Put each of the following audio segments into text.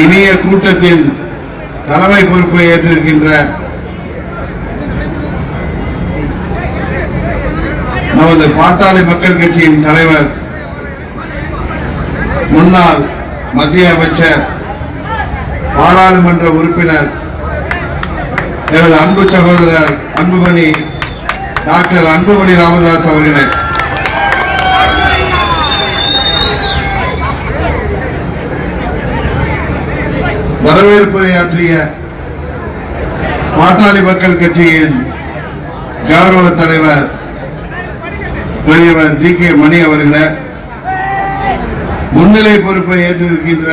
இனிய கூட்டத்தில் தலைமை பொறுப்பை ஏற்றிருக்கின்ற நமது பாட்டாளி மக்கள் கட்சியின் தலைவர் முன்னாள் மத்திய அமைச்சர் பாராளுமன்ற உறுப்பினர் எனது அன்பு சகோதரர் அன்புமணி டாக்டர் அன்புமணி ராமதாஸ் அவர்களே வரவேற்புரையாற்றிய பாட்டாளி மக்கள் கட்சியின் கௌரவ தலைவர் பெரியவர் ஜி கே மணி அவர்களை முன்னிலை பொறுப்பை ஏற்றிருக்கின்ற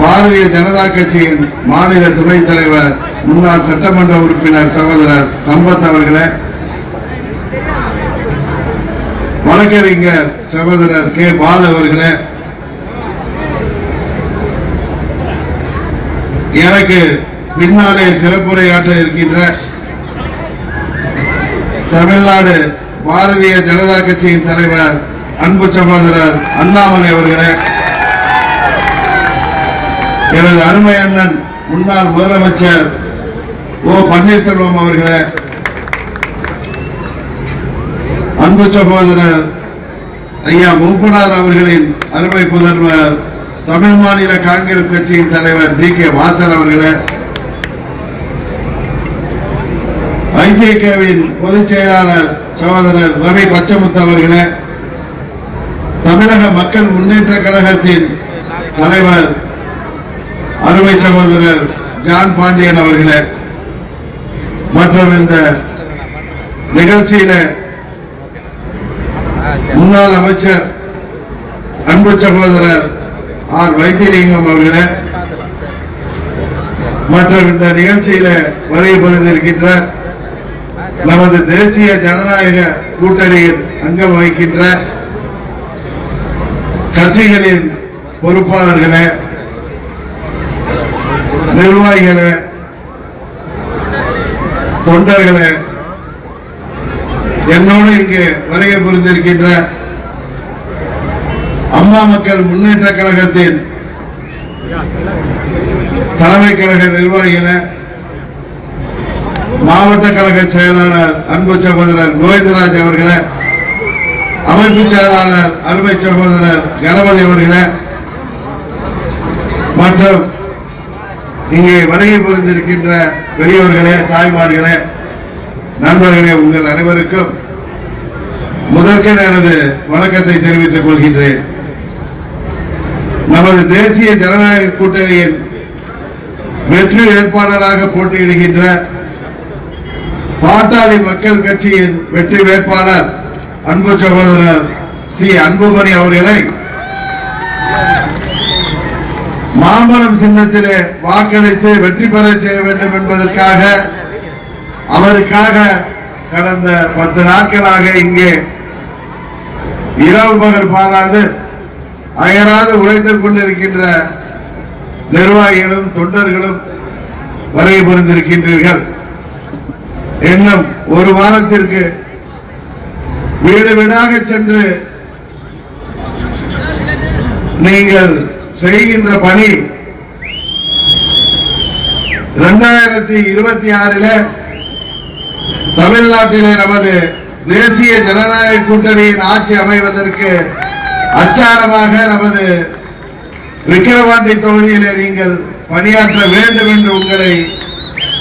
பாரதிய ஜனதா கட்சியின் மாநில துணைத் தலைவர் முன்னாள் சட்டமன்ற உறுப்பினர் சகோதரர் சம்பத் அவர்களை வழக்கறிஞர் சகோதரர் கே பால் அவர்களை எனக்கு பின்னாலே சிறப்புரையாற்ற இருக்கின்ற தமிழ்நாடு பாரதிய ஜனதா கட்சியின் தலைவர் அன்பு சகோதரர் அண்ணாமலை அவர்களே எனது அருமை அண்ணன் முன்னாள் முதலமைச்சர் ஓ பன்னீர்செல்வம் அவர்களே அன்பு சகோதரர் ஐயா மூப்பனார் அவர்களின் அருமை புதல்வர் தமிழ் மாநில காங்கிரஸ் கட்சியின் தலைவர் ஜி கே வாசன் அவர்களை ஐஜேகேவின் பொதுச் செயலாளர் சகோதரர் ரவி பச்சமுத்து அவர்களை தமிழக மக்கள் முன்னேற்ற கழகத்தின் தலைவர் அருமை சகோதரர் ஜான் பாண்டியன் அவர்களை மற்றும் இந்த நிகழ்ச்சியில முன்னாள் அமைச்சர் அன்பு சகோதரர் ஆர் வைத்தியலிங்கம் அவர்களை மற்றும் இந்த நிகழ்ச்சியில வருகை நமது தேசிய ஜனநாயக கூட்டணியில் அங்கம் வகிக்கின்ற கட்சிகளின் பொறுப்பாளர்களே நிர்வாகிகளே தொண்டர்களே என்னோடு இங்கு வருகை புரிந்திருக்கின்ற அம்மா மக்கள் முன்னேற்ற கழகத்தின் தலைமை கழக நிர்வாகிகள மாவட்ட கழக செயலாளர் அன்பு சகோதரர் கோவிந்தராஜ் அவர்களை அமைப்பு செயலாளர் அருமை சகோதரர் கணபதி அவர்களை மற்றும் இங்கே வருகை புரிந்திருக்கின்ற பெரியவர்களே தாய்மார்களே நண்பர்களே உங்கள் அனைவருக்கும் முதற்கே எனது வணக்கத்தை தெரிவித்துக் கொள்கின்றேன். நமது தேசிய ஜனநாயக கூட்டணியின் வெற்றி வேட்பாளராக போட்டியிடுகின்ற பாட்டாளி மக்கள் கட்சியின் வெற்றி வேட்பாளர் அன்பு சகோதரர் சி. அன்புமணி அவர்களை மாம்பழம் சின்னத்திலே வாக்களித்து வெற்றி பெற செய்ய வேண்டும் என்பதற்காக அவருக்காக கடந்த பத்து நாட்களாக இங்கே இரவு பகல் பாராது அயராது உழைத்துக் கொண்டிருக்கின்ற நிர்வாகிகளும் தொண்டர்களும் வரைய புரிந்திருக்கின்றீர்கள். இன்னும் ஒரு வாரத்திற்கு வீடு வீடாக சென்று நீங்கள் செய்கின்ற பணி இரண்டாயிரத்தி இருபத்தி ஆறில் தமிழ்நாட்டிலே நமது தேசிய ஜனநாயக கூட்டணியின் ஆட்சி அமைவதற்கு அச்சாரமாக நமது விக்கிரவாண்டி தொகுதியிலே நீங்கள் பணியாற்ற வேண்டும் என்று உங்களை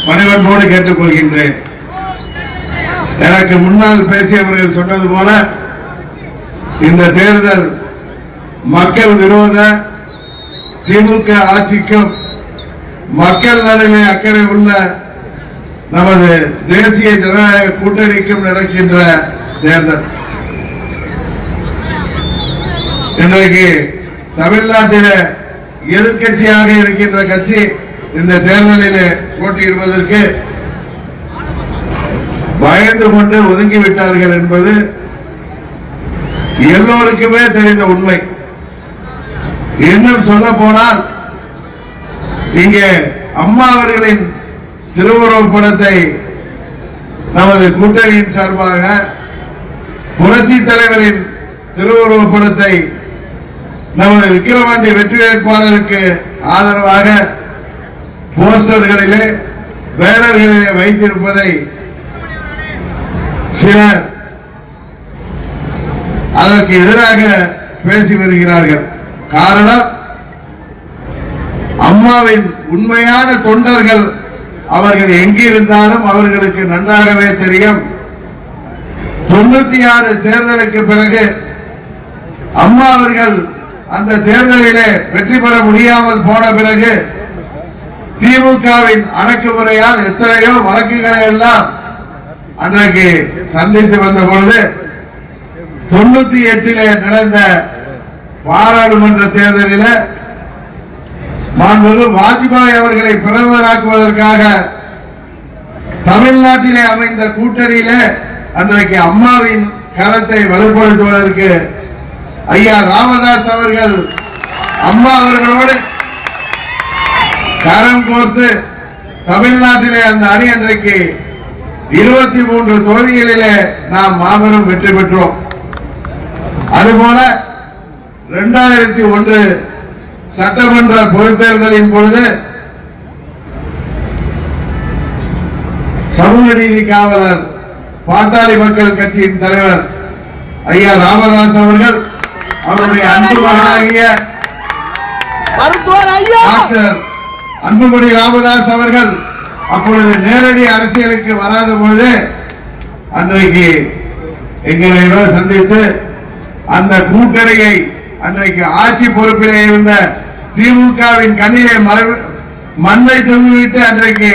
பணிவன்போடு கேட்டுக்கொள்கின்றேன் எனக்கு முன்னால் பேசியவர்கள் சொன்னது போல இந்த தேர்தல் மக்கள் விரோத திமுக ஆட்சிக்கும் மக்கள் நலனிலே அக்கறை உள்ள நமது தேசிய ஜனநாயக கூட்டணிக்கும் நடக்கின்ற தேர்தல். இன்றைக்கு தமிழ்நாட்டில எதிர்க்கட்சியாக இருக்கின்ற கட்சி இந்த தேர்தலில் போட்டியிடுவதற்கு பயந்து கொண்டு ஒதுங்கிவிட்டார்கள் என்பது எல்லோருக்குமே தெரிந்த உண்மை. இன்னும் சொல்ல போனால் இங்கே அம்மா அவர்களின் திருவுருவ படத்தை நமது கூட்டணியின் சார்பாக புரட்சி தலைவரின் திருவுருவ படத்தை நமது விக்கிரவாண்டி வெற்றி வேட்பாளருக்கு ஆதரவாக போஸ்டர்களிலே பேனர்களிலே வைத்திருப்பதை சிலர் அதற்கு எதிராக பேசி வருகிறார்கள். காரணம் அம்மாவின் உண்மையான தொண்டர்கள் அவர்கள் எங்கிருந்தாலும் அவர்களுக்கு நன்றாகவே தெரியும். தொண்ணூத்தி ஆறு தேர்தலுக்கு பிறகு அம்மா அவர்கள் அந்த தேர்தலிலே வெற்றி பெற முடியாமல் போன பிறகு திமுகவின் அடக்குமுறையால் எத்தனையோ வழக்குகளை எல்லாம் அன்றைக்கு சந்தித்து வந்த பொழுது தொண்ணூத்தி எட்டிலே நடந்த பாராளுமன்ற தேர்தலில் மாண்புமிகு வாஜ்பாய் அவர்களை பிரதமராக்குவதற்காக தமிழ்நாட்டிலே அமைந்த கூட்டணியில அன்றைக்கு அம்மாவின் கரத்தை வலுப்படுத்துவதற்கு ஐயா ராமதாஸ் அவர்கள் அம்மா அவர்களோடு கரம் கோர்த்து தமிழ்நாட்டிலே அந்த அணி அன்றைக்கு இருபத்தி மூன்று தொகுதிகளிலே நாம் மாபெரும் வெற்றி பெற்றோம். அதுபோல இரண்டாயிரத்தி ஒன்று சட்டமன்ற பொதுத் தேர்தலின் பொழுது சமூக நீதி காவலர் பாட்டாளி மக்கள் கட்சியின் தலைவர் ஐயா ராமதாஸ் அவர்கள் அவருடைய அன்பு மகனாகிய மருத்துவர் ஐயா! டாக்டர் அன்புமணி ராமதாஸ் அவர்கள் அப்பொழுது நேரடி அரசியலுக்கு வராத பொழுது அன்றைக்கு எங்களிடம் சந்தித்து அந்த கூட்டணியை அன்றைக்கு ஆட்சி பொறுப்பிலே இருந்த திமுகவின் கண்ணிலே மண்ணை தூவிவிட்டு அன்றைக்கு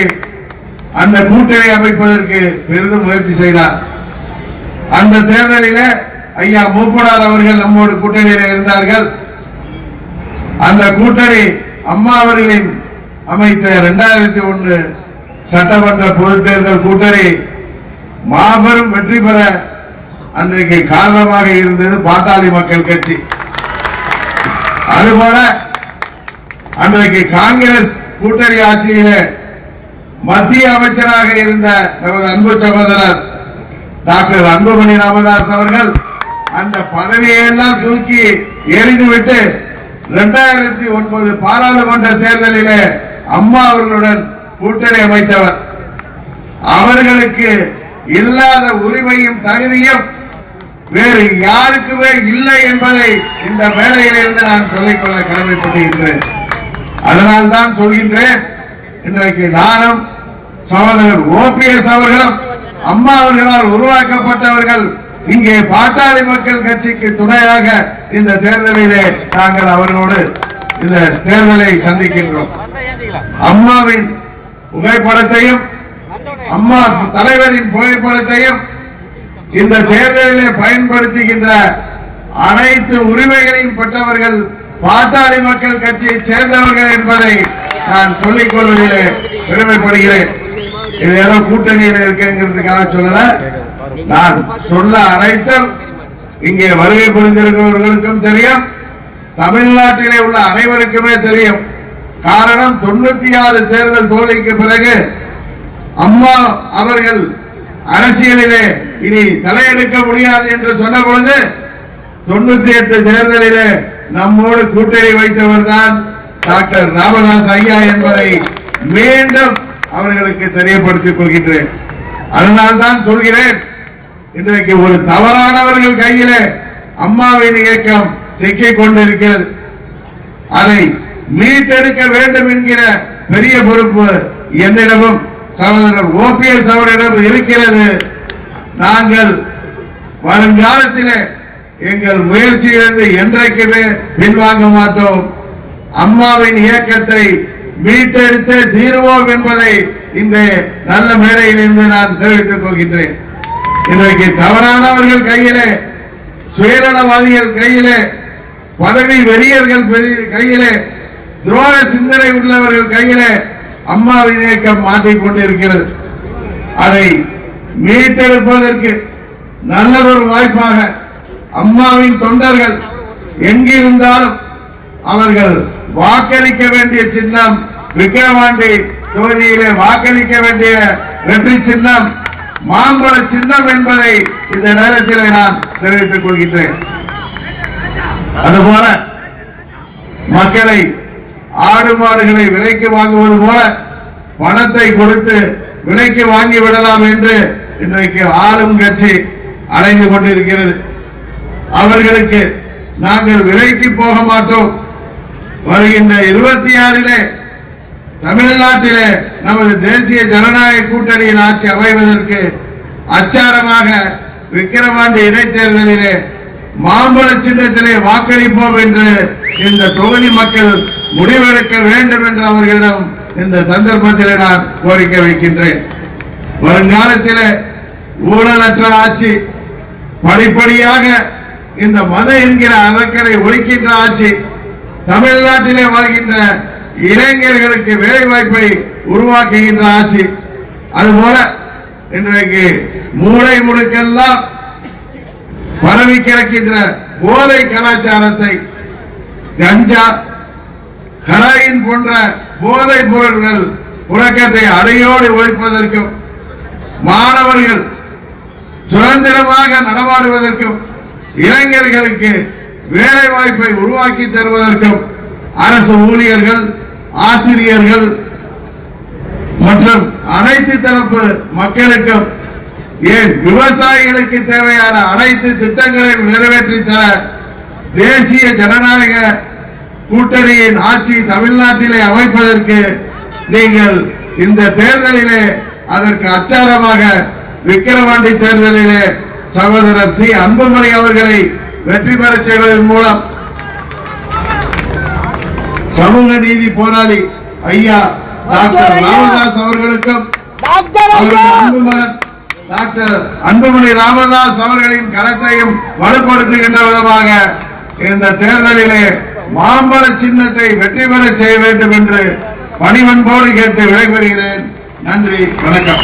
அந்த கூட்டணி அமைப்பதற்கு பெரிதும் முயற்சி செய்தார். அந்த தேர்தலிலே ஐயா மூப்பனார் அவர்கள் நம்மோடு கூட்டணியில் இருந்தார்கள். அந்த கூட்டணி அம்மா அவர்களின் அமைத்த இரண்டாயிரத்தி ஒன்று சட்டமன்ற பொதுத் தேர்தல் கூட்டணி மாபெரும் வெற்றி பெற அன்றைக்கு காரணமாக இருந்தது பாட்டாளி மக்கள் கட்சி. அதுபோல அன்றைக்கு காங்கிரஸ் கூட்டணி ஆட்சியில மத்திய அமைச்சராக இருந்த நமது அன்பு சகோதரர் டாக்டர் அன்புமணி ராமதாஸ் அவர்கள் அந்த பதவியெல்லாம் தூக்கி எறிந்துவிட்டு இரண்டாயிரத்தி ஒன்பது பாராளுமன்ற தேர்தலிலே அம்மா அவர்களுடன் கூட்டணி அமைத்தவர். அவர்களுக்கு இல்லாத உரிமையும் தகுதியும் வேறு யாருக்குமே இல்லை என்பதை இந்த மேடையிலிருந்து நான் சொல்லிக்கொள்ள கடமைப்பட்டிருக்கிறேன். அதனால் தான் சொல்கின்றேன் இன்றைக்கு நானும் சகோதரர் ஓபிஎஸ் அவர்களும் அம்மா அவர்களால் உருவாக்கப்பட்டவர்கள் இங்கே பாட்டாளி மக்கள் கட்சிக்கு துணையாக இந்த தேர்தலிலே நாங்கள் அவர்களோடு இந்த தேர்தலை சந்திக்கின்றோம். அம்மாவின் புகைப்படத்தையும் அம்மா தலைவரின் புகைப்படத்தையும் இந்த தேர்தலிலே பயன்படுத்துகின்ற அனைத்து உரிமைகளையும் பெற்றவர்கள் பாட்டாளி மக்கள் கட்சியை சேர்ந்தவர்கள் என்பதை நான் சொல்லிக் கொள்வதிலே பெருமைப்படுகிறேன். இது ஏதோ கூட்டணியில் இருக்குங்கிறதுக்காக சொல்லல. நான் சொல்ல அனைத்தும் இங்கே வருகை புரிந்திருக்கிறவர்களுக்கும் தெரியும். தமிழ்நாட்டிலே உள்ள அனைவருக்குமே தெரியும். காரணம் தொண்ணூத்தி ஆறு தேர்தல் தோல்விக்கு பிறகு அம்மா அவர்கள் அரசியலிலே இனி தலையெடுக்க முடியாது என்று சொன்ன பொழுது தொண்ணூத்தி எட்டு தேர்தலிலே நம்மோடு கூட்டணி வைத்தவர் தான் டாக்டர் ராமதாஸ் ஐயா என்பதை மீண்டும் அவர்களுக்கு தெரியப்படுத்திக் கொள்கின்றேன். அதனால் தான் சொல்கிறேன் இன்றைக்கு ஒரு தவறானவர்கள் கையில அம்மாவின் இயக்கம் சிக்கிக் கொண்டிருக்கிறது. அதை மீட்டெடுக்க வேண்டும் என்கிற பெரிய பொறுப்பு என்னிடமும் சகோதரர் ஓபிஎஸ் அவரிடம் இருக்கிறது. நாங்கள் வருங்காலத்தில் எங்கள் முயற்சியிலிருந்து என்றைக்குமே பின்வாங்க மாட்டோம். அம்மாவின் இயக்கத்தை மீட்டெடுத்து தீர்வோம் என்பதை இந்த நல்ல மேடையில் இருந்து நான் தெரிவித்துக் கொள்கின்றேன். இன்றைக்கு தவறானவர்கள் கையிலே சுயநலவாதிகள் கையிலே பதவி வெறியர்கள் பெரிய- கையிலே துரோக சிந்தனை உள்ளவர்கள் கையிலே அம்மாவின் இயக்கம் மாற்றிக்கொண்டிருக்கிறது. அதை மீட்டெடுப்பதற்கு நல்லதொரு வாய்ப்பாக அம்மாவின் தொண்டர்கள் எங்கிருந்தாலும் அவர்கள் வாக்களிக்க வேண்டிய சின்னம் விக்கிரவாண்டி தொகுதியிலே வாக்களிக்க வேண்டிய வெற்றி சின்னம் மாம்பழ சின்னம் என்பதை இந்த நேரத்தில் நான் தெரிவித்துக் கொள்கின்றேன். அதுபோல மக்களை ஆடு மாடுகளை விலைக்கு வாங்குவது போல பணத்தை கொடுத்து விலைக்கு வாங்கி விடலாம் என்று இன்றைக்கு ஆளும் கட்சி அலைந்து கொண்டிருக்கிறது. அவர்களுக்கு நாங்கள் விலைக்கு போக மாட்டோம். வருகின்ற இருபத்தி ஆறிலே தமிழ்நாட்டிலே நமது தேசிய ஜனநாயக கூட்டணியின் ஆட்சி அமைவதற்கு அச்சாரமாக விக்கிரவாண்டி இடைத்தேர்தலிலே மாம்பழ சின்னத்திலே வாக்களிப்போம் என்று இந்த தொகுதி மக்கள் முடிவெடுக்க வேண்டும் என்று அவர்களிடம் இந்த சந்தர்ப்பத்திலே நான் கோரிக்கை வைக்கின்றேன். வருங்காலத்தில் ஊழலற்ற ஆட்சி படிப்படியாக இந்த மத என்கிற அறக்கரை ஒழிக்கின்ற ஆட்சி தமிழ்நாட்டிலே வருகின்ற இளைஞர்களுக்கு வேலை வாய்ப்பை உருவாக்குகின்ற ஆட்சி. அதுபோல இன்றைக்கு மூளை முடுக்கெல்லாம் பரவி கிடக்கின்ற போதை கலாச்சாரத்தை கஞ்சா ஹராயின் போன்ற போதைப் பொருட்கள் புழக்கத்தை அடையோடு ஒழிப்பதற்கும் மாணவர்கள் சுதந்திரமாக நடமாடுவதற்கும் இளைஞர்களுக்கு வேலை வாய்ப்பை உருவாக்கி தருவதற்கும் அரசு ஊழியர்கள் ஆசிரியர்கள் மற்றும் அனைத்து தரப்பு மக்களுக்கும் ஏன் விவசாயிகளுக்கு தேவையான அனைத்து திட்டங்களையும் நிறைவேற்றி தர தேசிய ஜனநாயக கூட்டணியின் ஆட்சி தமிழ்நாட்டிலே அமைப்பதற்கு நீங்கள் இந்த தேர்தலிலே அதற்கு அச்சாரமாக விக்கிரவாண்டி தேர்தலிலே சகோதரர் சி. அன்புமணி அவர்களை வெற்றி பெறச் செய்வதன் மூலம் சமூக நீதி போராளி ஐயா டாக்டர் ராமதாஸ் அவர்களுக்கும் டாக்டர் அன்புமணி ராமதாஸ் அவர்களின் களத்தையும் வலுப்படுத்துகின்ற விதமாக இந்த தேர்தலிலே மாம்பழ சின்னத்தை வெற்றி பெற செய்ய வேண்டும் என்று பணிவன்போடு கேட்டு விடைபெறுகிறேன். நன்றி வணக்கம்.